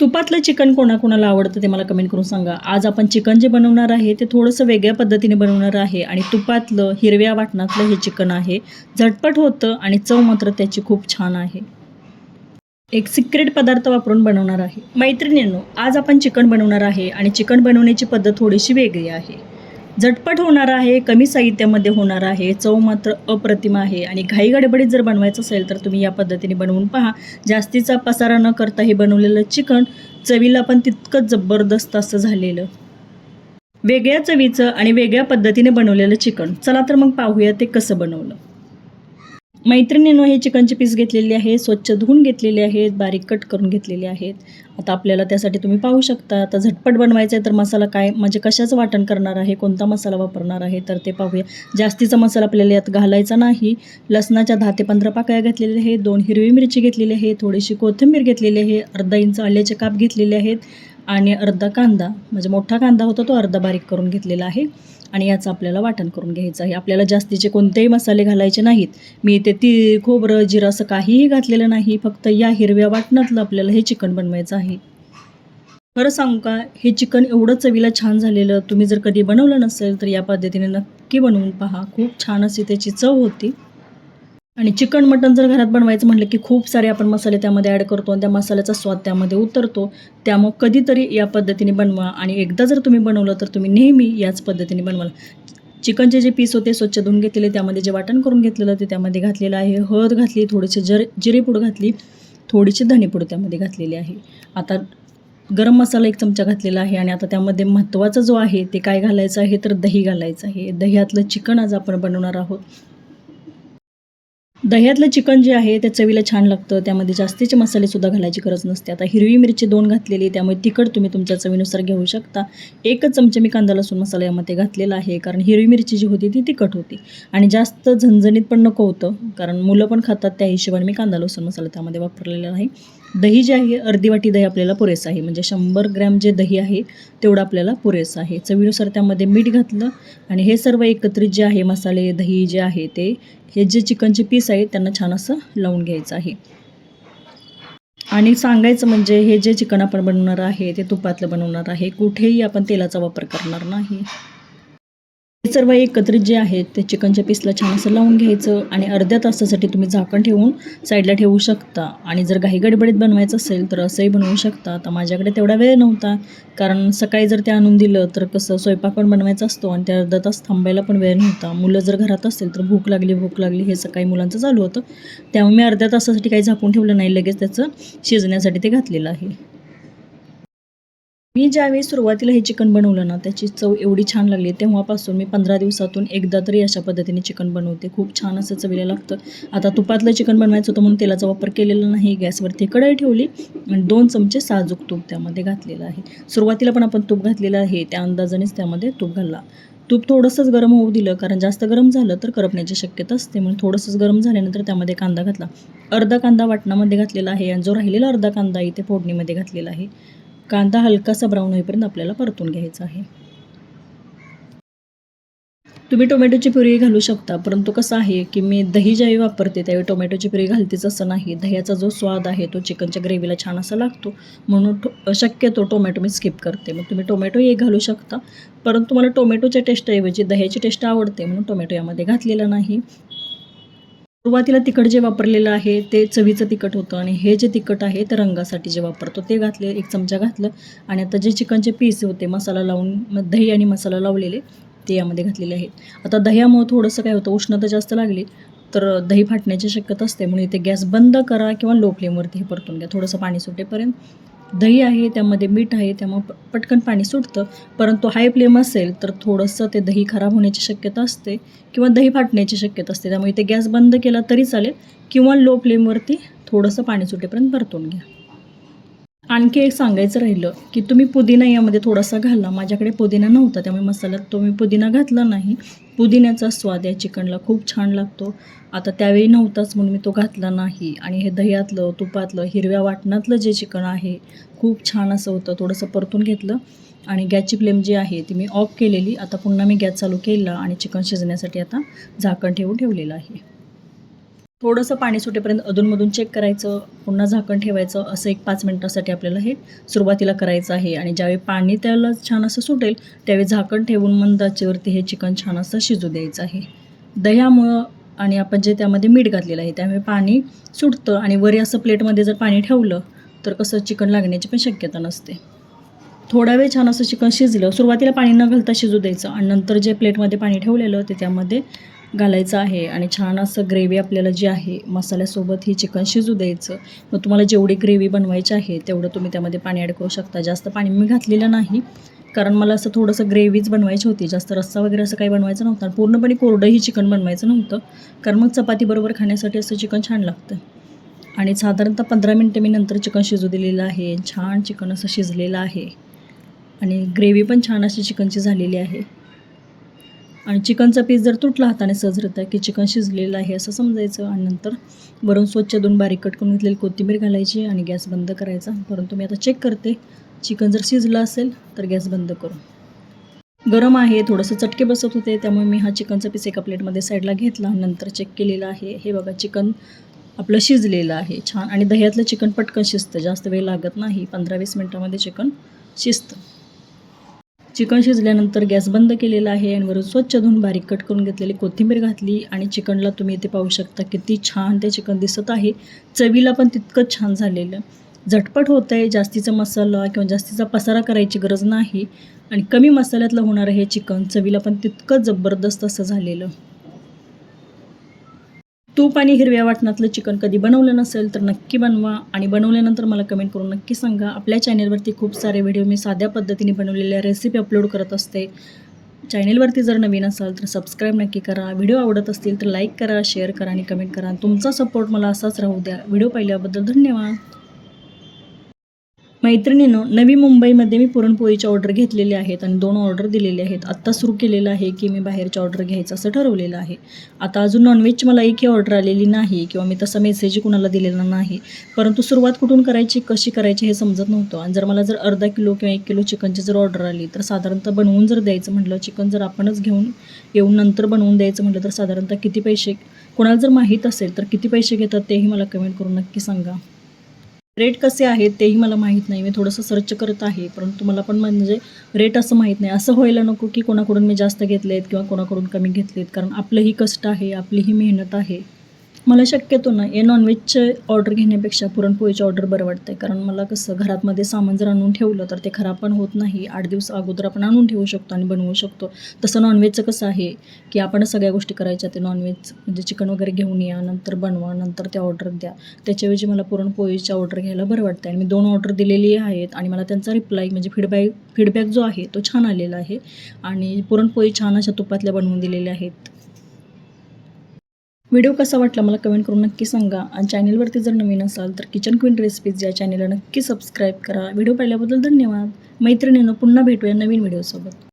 तुपातलं chicken कोणाकोणाला आवडतं ते मला कमेंट करून सांगा. आज आपण चिकन जे बनवणार आहे ते थोडंसं वेगळ्या पद्धतीने बनवणार आहे आणि तुपातलं हिरव्या वाटणातलं हे चिकन आहे. झटपट होतं आणि चव मात्र त्याची खूप छान आहे. एक सिक्रेट पदार्थ वापरून बनवणार आहे. मैत्रिणींनो आज आपण चिकन बनवणार आहे आणि चिकन बनवण्याची पद्धत थोडीशी वेगळी आहे. झटपट होणार आहे कमी साहित्यामध्ये होणार आहे चव मात्र अप्रतिम आहे. आणि घाई गडबडीत जर बनवायचं असेल तर तुम्ही या पद्धतीने बनवून पहा. जास्तीचा पसारा न करता हे बनवलेलं चिकन चवीला पण तितकंच जबरदस्त असं झालेलं. वेगळ्या चवीचं आणि वेगळ्या पद्धतीने बनवलेलं चिकन. चला तर मग पाहूया ते कसं बनवलं. मैत्रिणीनं हे चिकनचे पीस घेतलेले आहे स्वच्छ धुवून घेतलेले आहेत बारीक कट करून घेतलेले आहेत. आता आपल्याला त्यासाठी तुम्ही पाहू शकता आता झटपट बनवायचं आहे तर मसाला काय म्हणजे कशाचं वाटण करणार आहे कोणता मसाला वापरणार आहे तर ते पाहूया. जास्तीचा मसाला आपल्याला यात घालायचा नाही. लसणाच्या दहा ते पंधरा पाकळ्या घेतलेल्या आहेत दोन हिरवी मिरची घेतलेली आहे थोडीशी कोथिंबीर घेतलेली आहे अर्धा इंच आल्याचे काप घेतलेले आहेत. आणि अर्धा कांदा म्हणजे मोठा कांदा होता तो अर्धा बारीक करून घेतलेला आहे आणि याचं आपल्याला वाटण करून घ्यायचं आहे. आपल्याला जास्तीचे कोणतेही मसाले घालायचे नाहीत मी ते ती खोबरं जिरं असं काहीही घातलेलं नाही फक्त या हिरव्या वाटणातलं आपल्याला हे चिकन बनवायचं आहे. खरं सांगू का हे चिकन एवढं चवीला छान झालेलं तुम्ही जर कधी बनवलं नसेल तर या पद्धतीने नक्की बनवून पहा. खूप छान अशी त्याची चव होती. आणि चिकन मटन जर घरात बनवायचं म्हटलं की खूप सारे आपण मसाले त्यामध्ये ॲड करतो आणि त्या मसाल्याचा स्वाद त्यामध्ये उतरतो त्यामुळं कधीतरी या पद्धतीने बनवा. आणि एकदा जर तुम्ही बनवलं तर तुम्ही नेहमी याच पद्धतीने बनवाल. चिकनचे जे पीस होते स्वच्छ धुवून घेतलेले त्यामध्ये जे वाटण करून घेतलेलं ते त्यामध्ये घातलेलं आहे. हळद घातली थोडीशी जर जिरेपूड घातली थोडीशी धनेपूड त्यामध्ये घातलेली आहे. आता गरम मसाला एक चमचा घातलेला आहे आणि आता त्यामध्ये महत्त्वाचा जो आहे ते काय घालायचं आहे? तर दही घालायचं आहे. दह्यातलं चिकन आज आपण बनवणार आहोत. दह्यातलं चिकन जे आहे ते चवीला छान लागतं. त्यामध्ये जास्तीचे मसालेसुद्धा घालायची गरज नसते. आता हिरवी मिरची दोन घातलेली त्यामुळे तिखट तुम्ही तुमच्या चवीनुसार घेऊ शकता. एकच चमचे मी कांदा लसूण मसाला यामध्ये घातलेला आहे कारण हिरवी मिरची जी होती ती तिखट होती. आणि जास्त झणझणीत पण नको होतं कारण मुलं पण खातात त्या हिशोबाने मी कांदा लसूण मसाला त्यामध्ये वापरलेला आहे. दही जे आहे अर्धी वाटी दही आपल्याला पुरेसं आहे. म्हणजे शंभर ग्रॅम जे दही आहे तेवढं आपल्याला पुरेसं आहे. चवीनुसार त्यामध्ये मीठ घातलं आणि हे सर्व एकत्रित जे आहे मसाले दही जे आहे ते हे जे चिकनचे पीस आहेत त्यांना छान असं लावून घ्यायचं आहे. आणि सांगायचं म्हणजे हे जे चिकन आपण बनवणार आहे ते तुपातलं बनवणार आहे. कुठेही आपण तेलाचा वापर करणार नाही. हे सर्व एकत्रित जे आहेत ते चिकनच्या पीसला छान असं लावून घ्यायचं आणि अर्ध्या तासासाठी तुम्ही झाकण ठेवून साईडला ठेवू शकता. आणि जर घाई गडबडीत बनवायचं असेल तर असंही बनवू शकता. तर माझ्याकडे तेवढा वेळ नव्हता. कारण सकाळी जर ते आणून दिलं तर कसं स्वयंपाक पण बनवायचा असतो आणि त्या अर्धा तास थांबायला पण वेळ नव्हता. मुलं जर घरात असेल तर भूक लागली भूक लागली हे सकाळी मुलांचं चालू होतं. त्यामुळे मी अर्ध्या तासासाठी काही झाकून ठेवलं नाही. लगेच त्याचं शिजण्यासाठी ते घातलेलं आहे. मी ज्यावेळी सुरुवातीला हे चिकन बनवलं ना त्याची चव एवढी छान लागली. तेव्हापासून मी पंधरा दिवसातून एकदा तरी अशा पद्धतीने चिकन बनवते. खूप छान असं चवीला लागतं. आता तुपातलं चिकन बनवायचं होतं म्हणून तेलाचा वापर केलेला नाही. गॅसवरती कढई ठेवली आणि दोन चमचे साजूक तूप त्यामध्ये घातलेलं आहे. सुरुवातीला पण आपण तूप घातलेलं आहे. त्या अंदाजानेच त्यामध्ये तूप घालला तूप थोडंसंच गरम होऊ दिलं. कारण जास्त गरम झालं तर करपण्याची शक्यता असते. म्हणून थोडंसंच गरम झाल्यानंतर त्यामध्ये कांदा घातला. अर्धा कांदा वाटणामध्ये घातलेला आहे आणि जो राहिलेला अर्धा कांदा इथे फोडणीमध्ये घातलेला आहे. कांदा हलकासा ब्राऊन होईपर्यंत आपल्याला परतून घ्यायचा आहे. तुम्ही टोमॅटोची प्युरी घालू शकता परंतु कसं आहे की मी दही ज्यावेळी वापरते त्यावेळी टोमॅटोची प्युरी घालतेच असं नाही. दह्याचा जो स्वाद आहे तो चिकनच्या ग्रेव्हीला छान असा लागतो. म्हणून टो शक्यतो टोमॅटो मी स्किप करते. मग तुम्ही टोमॅटो हे घालू शकता परंतु मला टोमॅटोच्या टेस्टऐवजी दह्याची टेस्ट आवडते म्हणून टोमॅटो यामध्ये घातलेला नाही. सुरुवातीला तिखट जे वापरलेलं आहे ते चवीचं तिखट होतं आणि हे जे तिखट आहे ते रंगासाठी जे वापरतो ते घातले एक चमचा घातलं आणि आता जे चिकनचे पीस होते मसाला लावून मग दही आणि मसाला लावलेले ते यामध्ये घातलेले आहेत. आता दह्यामुळं थोडंसं काय होतं उष्णता जास्त लागली तर दही फाटण्याची शक्यता असते म्हणून इथे गॅस बंद करा किंवा लो फ्लेमवरती हे परतून घ्या. थोडंसं पाणी सुटेपर्यंत दही आहे त्यामध्ये मीठ आहे त्यामुळे प- पटकन पाणी सुटतं. परंतु हाय फ्लेम असेल तर थोडंसं ते दही खराब होण्याची शक्यता असते किंवा दही फाटण्याची शक्यता असते. त्यामुळे इथे गॅस बंद केला तरी चालेल किंवा लो फ्लेमवरती थोडंसं पाणी सुटेपर्यंत परतून घ्या. आणखी एक सांगायचं राहिलं की तुम्ही पुदिना यामध्ये थोडासा घाला. माझ्याकडे पुदिना नव्हता त्यामुळे मसाल्यात तुम्ही पुदिना घातला नाही. पुदिन्याचा स्वाद या चिकनला खूप छान लागतो. आता त्यावेळी नव्हताच म्हणून मी तो घातला नाही. आणि हे दह्यातलं तुपातलं हिरव्या वाटणातलं जे चिकन आहे खूप छान असं होतं. थोडंसं परतून घेतलं आणि गॅसची फ्लेम जी आहे ती मी ऑफ केलेली. आता पुन्हा मी गॅस चालू केला आणि चिकन शिजण्यासाठी आता झाकण ठेवून ठेवलेलं आहे. थोडंसं पाणी सुटेपर्यंत अधूनमधून चेक करायचं पुन्हा झाकण ठेवायचं असं एक पाच मिनटासाठी आपल्याला हे सुरुवातीला करायचं आहे. आणि ज्यावेळी पाणी त्याला छान असं सुटेल त्यावेळी झाकण ठेवून मंदाचेवरती हे चिकन छान असं शिजू द्यायचं आहे. दह्यामुळं आणि आपण जे त्यामध्ये मीठ घातलेलं आहे त्यामुळे पाणी सुटतं आणि वरी असं प्लेटमध्ये जर पाणी ठेवलं तर कसं चिकन लागण्याची पण शक्यता नसते. थोडा वेळ छान असं चिकन शिजलं सुरुवातीला पाणी न घालता शिजू द्यायचं आणि नंतर जे प्लेटमध्ये पाणी ठेवलेलं ते त्यामध्ये घालायचं आहे आणि छान असं ग्रेव्ही आपल्याला जी आहे मसाल्यासोबत ही चिकन शिजू द्यायचं. मग तुम्हाला जेवढी ग्रेव्ही बनवायची आहे तेवढं तुम्ही त्यामध्ये पाणी ॲड करू शकता. जास्त पाणी मी घातलेलं नाही कारण मला असं थोडंसं ग्रेव्हीच बनवायची होती. जास्त रस्सा वगैरे असं काही बनवायचं नव्हतं आणि पूर्णपणे कोरडंही चिकन बनवायचं नव्हतं कारण मग चपातीबरोबर खाण्यासाठी असं चिकन छान लागतं. आणि साधारणतः पंधरा मिनटं मी नंतर चिकन शिजू दिलेलं आहे. छान चिकन असं शिजलेलं आहे. आणि ग्रेव्ही पण छान अशी चिकनची झालेली आहे. आणि चिकनचा पीस जर तुटला हाताने सहजरित्या की चिकन शिजलेलं आहे असं समजायचं आणि नंतर वरून स्वच्छ दोन बारीक कट करून घेतलेली कोथिंबीर घालायची आणि गॅस बंद करायचा. परंतु मी आता चेक करते चिकन जर शिजलं असेल तर गॅस बंद करू. गरम आहे थोडंसं चटके बसत होते त्यामुळे मी हा चिकनचा पीस एका प्लेटमध्ये साईडला घेतला नंतर चेक केलेला आहे. हे बघा चिकन आपलं शिजलेलं आहे. छान. आणि दह्यातलं चिकन पटकन शिजतं. जास्त वेळ लागत नाही. पंधरा वीस मिनटामध्ये चिकन शिजतं. चिकन शिजल्यानंतर गॅस बंद केलेला आहे आणि वरून स्वच्छ धुवून बारीक कट करून घेतलेली कोथिंबीर घातली आणि चिकनला तुम्ही इथे पाहू शकता किती छान ते चिकन दिसत आहे. चवीला पण तितकंच छान झालेलं. झटपट होतं आहे जास्तीचा मसाला किंवा जास्तीचा पसारा करायची गरज नाही आणि कमी मसाल्यातलं होणारं हे चिकन चवीला पण तितकं जबरदस्त असं झालेलं. तूप आणि हिरव्या वाटणातलं चिकन कधी बनवलं नसेल तर नक्की बनवा आणि बनवल्यानंतर मला कमेंट करून नक्की सांगा. आपल्या चॅनेलवरती खूप सारे व्हिडिओ मी साध्या पद्धतीने बनवलेल्या रेसिपी अपलोड करत असते. चॅनेलवरती जर नवीन असाल तर सबस्क्राईब नक्की करा. व्हिडिओ आवडत असतील तर लाईक करा शेअर करा आणि कमेंट करा. तुमचा सपोर्ट मला असाच राहू द्या. व्हिडिओ पाहिल्याबद्दल धन्यवाद. मैत्रिणीनं नवी मुंबईमध्ये मी पुरणपोळीची ऑर्डर घेतलेली आहेत आणि दोन ऑर्डर दिलेले आहेत. आत्ता सुरू केलेलं आहे की मी बाहेरची ऑर्डर घ्यायचं असं ठरवलेलं आहे. आता अजून नॉनव्हेजची मला एकही ऑर्डर आलेली नाही किंवा मी तसा मेसेज कुणाला दिलेला नाही. परंतु सुरुवात कुठून करायची कशी करायची हे समजत नव्हतं. आणि जर मला जर अर्धा किलो किंवा एक किलो चिकनची जर ऑर्डर आली तर साधारणतः बनवून जर द्यायचं म्हटलं चिकन जर आपणच घेऊन येऊन नंतर बनवून द्यायचं म्हटलं तर साधारणतः किती पैसे कोणाला जर माहीत असेल तर किती पैसे घेतात तेही मला कमेंट करून नक्की सांगा. रेट कसे आहेत तेही मला माहीत नाही. मी थोडंसं सर्च करत आहे परंतु मला पण म्हणजे रेट असं माहीत नाही. असं व्हायला नको की कोणाकडून मी जास्त घेतले आहेत किंवा कोणाकडून कमी घेतले आहेत कारण आपलंही कष्ट आहे आपलीही मेहनत आहे. मला शक्यतो ना हे नॉनव्हेजचे ऑर्डर घेण्यापेक्षा पुरणपोळीची ऑर्डर बरं वाटते कारण मला कसं घरातमध्ये सामान जर आणून ठेवलं तर ते खराब पण होत नाही. आठ दिवस अगोदर आपण आणून ठेवू शकतो आणि बनवू शकतो. तसं नॉनव्हेजचं कसं आहे की आपण सगळ्या गोष्टी करायच्या ते नॉनव्हेज म्हणजे चिकन वगैरे घेऊन या नंतर बनवा नंतर त्या ऑर्डर द्या. त्याच्याऐवजी मला पुरणपोळीच्या ऑर्डर घ्यायला बरं वाटतं आणि मी दोन ऑर्डर दिलेली आहेत आणि मला त्यांचा रिप्लाय म्हणजे फीडबॅक फीडबॅक जो आहे तो छान आलेला आहे. आणि पुरणपोळी छान अशा तुपातल्या बनवून दिलेल्या आहेत. व्हिडिओ कसा वाटला मला कमेंट करून नक्की सांगा. आणि चॅनेलवरती जर नवीन असाल तर किचन क्वीन रेसिपीज या चॅनेलला नक्की सबस्क्राईब करा. व्हिडिओ पाहिल्याबद्दल धन्यवाद. मैत्रिणीनं पुन्हा भेटूया नवीन व्हिडिओसोबत.